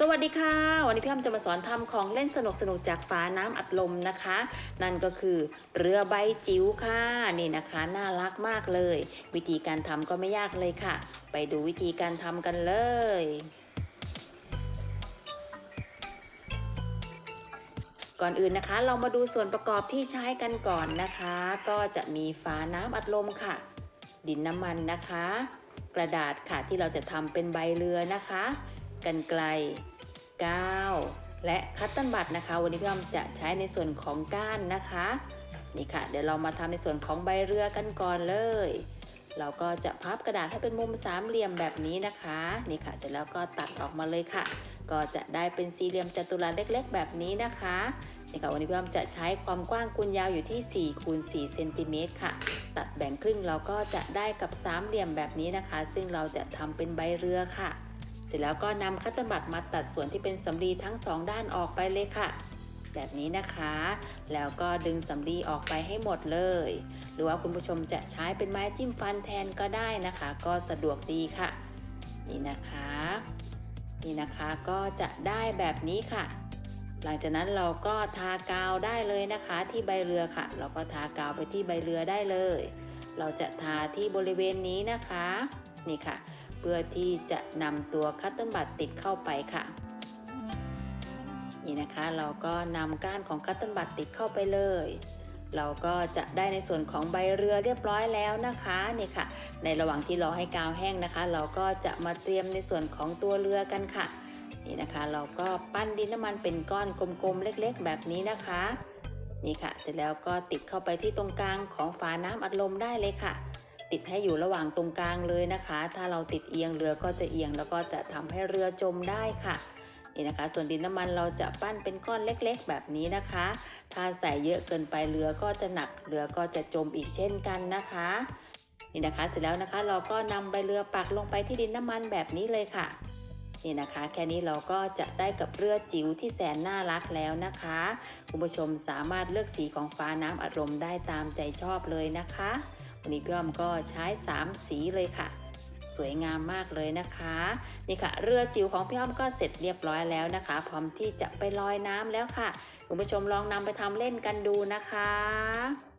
สวัสดีค่ะ วันนี้พี่อ้ำจะมาสอนทำของเล่นสนุกๆจากฝาน้ำอัดลมนะคะ นั่นก็คือเรือใบจิ๋วค่ะนี่นะคะน่ารักมากเลย วิธีการทำก็ไม่ยากเลยค่ะ ไปดูวิธีการทำกันเลย ก่อนอื่นนะคะ เรามาดูส่วนประกอบที่ใช้กันก่อนนะคะ ก็จะมีฝาน้ำอัดลมค่ะ ดินน้ำมันนะคะ กระดาษค่ะที่เราจะทำเป็นใบเรือนะคะ กันไกลก้าวและคัตเตันบัตนะคะ วันนี้พี่อ้อมจะใช้ในส่วนของก้านนะคะนี่ค่ะ เดี๋ยวเรามาทำในส่วนของใบเรือกันก่อนเลย เราก็จะพับกระดาษให้เป็นมุมสามเหลี่ยมแบบนี้นะคะนี่ค่ะ เสร็จแล้วก็ตัดออกมาเลยค่ะ ก็จะได้เป็นสี่เหลี่ยมจัตุรัสเล็ก ๆ แบบนี้นะคะนี่ค่ะวันนี้พี่อ้อมจะใช้ความกว้างคูณยาวอยู่ที่4คูณ4เซนติเมตรค่ะ ตัดแบ่งครึ่งเราก็จะได้กับสามเหลี่ยมแบบนี้นะคะ ซึ่งเราจะทำเป็นใบเรือค่ะ ร็จแล้วก็นำคัตเตอร์บัตมาตัดส่วนที่เป็นสำลีทั้งสองด้านออกไปเลยค่ะ แบบนี้นะคะ แล้วก็ดึงสำลีออกไปให้หมดเลย หรือว่าคุณผู้ชมจะใช้เป็นไม้จิ้มฟันแทนก็ได้นะคะ ก็สะดวกดีค่ะ นี่นะคะ นี่นะคะก็จะได้แบบนี้ค่ะหลังจากนั้นเราก็ทากาวได้เลยนะคะที่ใบเรือค่ะ เราก็ทากาวไปที่ใบเรือได้เลย เราจะทาที่บริเวณนี้นะคะ นี่ค่ะ พื่อที่จะนำตัวคัตเตอร์บัตติดเข้าไปค่ะนี่นะคะเราก็นำก้านของคัตเตอร์บัตติดเข้าไปเลย เราก็จะได้ในส่วนของใบเรือเรียบร้อยแล้วนะคะนี่ค่ะ ในระหว่างที่รอให้กาวแห้งนะคะ เราก็จะมาเตรียมในส่วนของตัวเรือกันค่ะ นี่นะคะ เราก็ปั้นดินน้ำมันเป็นก้อนกลมๆเล็กๆ แบบนี้นะคะ นี่ค่ะ เสร็จแล้วก็ติดเข้าไปที่ตรงกลางของฝาน้ำอัดลมได้เลยค่ะ ติดให้อยู่ระหว่างตรงกลางเลยนะคะ ถ้าเราติดเอียงเรือก็จะเอียงแล้วก็จะทำให้เรือจมได้ค่ะนี่นะคะ ส่วนดินน้ำมันเราจะปั้นเป็นก้อนเล็กๆ แบบนี้นะคะ ถ้าใส่เยอะเกินไปเรือก็จะหนักเรือก็จะจมอีกเช่นกันนะคะนี่นะคะเสร็จแล้วนะคะเราก็นำใบเรือปักลงไปที่ดินน้ำมันแบบนี้เลยค่ะนี่นะคะ แค่นี้เราก็จะได้กับเรือจิ๋วที่แสนน่ารักแล้วนะคะคุณผู้ชมสามารถเลือกสีของฟ้าน้ำอัดลมได้ตามใจชอบเลยนะคะ นนี้พี่อ้อมก็ใช้ 3 สีเลยค่ะ สวยงามมากเลยนะคะ นี่ค่ะ เรือจิ๋วของพี่อ้อมก็เสร็จเรียบร้อยแล้วนะคะ พร้อมที่จะไปลอยน้ำแล้วค่ะ คุณผู้ชมลองนำไปทำเล่นกันดูนะคะ